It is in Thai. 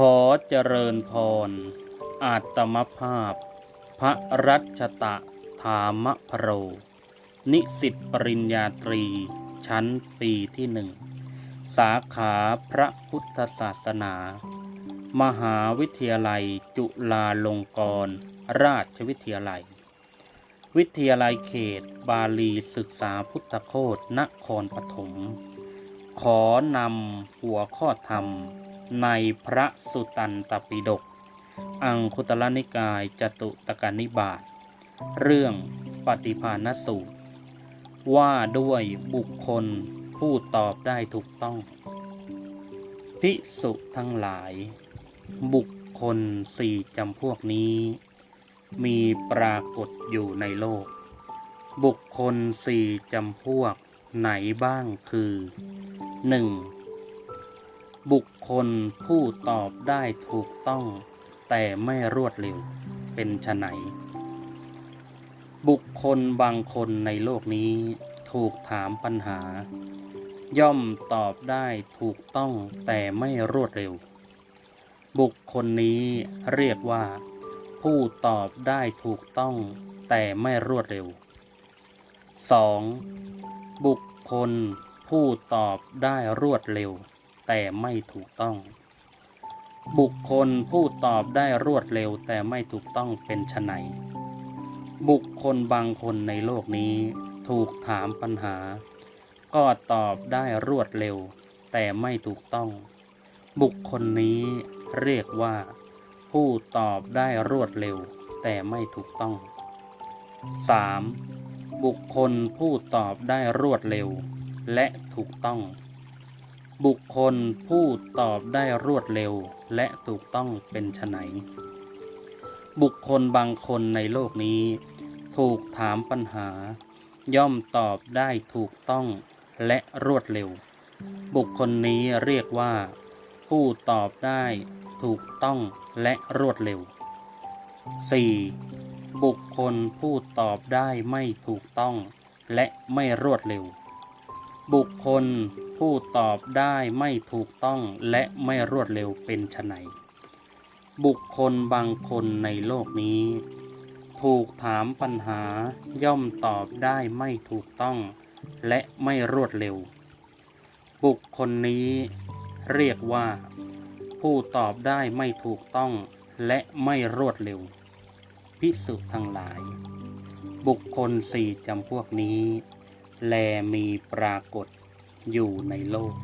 ขอเจริญพร อาตมภาพ พระรัชตะธามพโร นิสิตปริญญาตรี ชั้นปีที่หนึ่ง สาขาพระพุทธศาสนา มหาวิทยาลัยจุฬาลงกรณราชวิทยาลัย วิทยาลัยเขตบาลีศึกษาพุทธโคตนครปฐม ขอนำหัวข้อธรรม ในพระสุตันตปิฎก อังคุตรนิกายจตุตกานิบาต เรื่องปฏิภาณสูตร ว่าด้วยบุคคลผู้ตอบได้ถูกต้อง ภิกษุทั้งหลาย บุคคลสี่จำพวกนี้ มีปรากฏอยู่ในโลก บุคคลสี่จำพวกไหนบ้างคือ 1. บุคคลผู้ตอบได้ถูกต้อง แต่ไม่รวดเร็ว เป็นไฉนบุคคลบางคนในโลกนี้ถูกถามปัญหา ย่อมตอบได้ถูกต้องแต่ไม่รวดเร็ว บุคคลนี้เรียกว่า ผู้ตอบได้ถูกต้องแต่ไม่รวดเร็ว 2. บุคคลผู้ตอบได้รวดเร็ว แต่ไม่ถูกต้อง บุคคลผู้ตอบได้รวดเร็วแต่ไม่ถูกต้องเป็นไฉนบุคคลบางคนในโลกนี้ถูกถามปัญหา ก็ตอบได้รวดเร็ว แต่ไม่ถูกต้อง บุคคลนี้เรียกว่า ผู้ตอบได้รวดเร็ว แต่ไม่ถูกต้อง 3. บุคคลผู้ตอบได้รวดเร็ว และถูกต้อง บุคคลผู้ตอบได้รวดเร็วและถูกต้องเป็นไฉนบุคคลบางคนในโลกนี้ ถูกถามปัญหา ย่อมตอบได้ถูกต้องและรวดเร็ว บุคคลนี้เรียกว่า ผู้ตอบได้ถูกต้องและรวดเร็ว 4. บุคคลผู้ตอบได้ไม่ถูกต้องและไม่รวดเร็ว บุคคล ผู้ตอบได้ไม่ถูกต้องและไม่รวดเร็วเป็นไฉนบุคคลบางคนในโลกนี้ ถูกถามปัญหาย่อมตอบได้ไม่ถูกต้อง และไม่รวดเร็ว บุคคลนี้เรียกว่า ผู้ตอบได้ไม่ถูกต้อง และไม่รวดเร็ว พิสุทั้งหลาย บุคคลสี่จำพวกนี้ แลมีปรากฏ อยู่ในโลก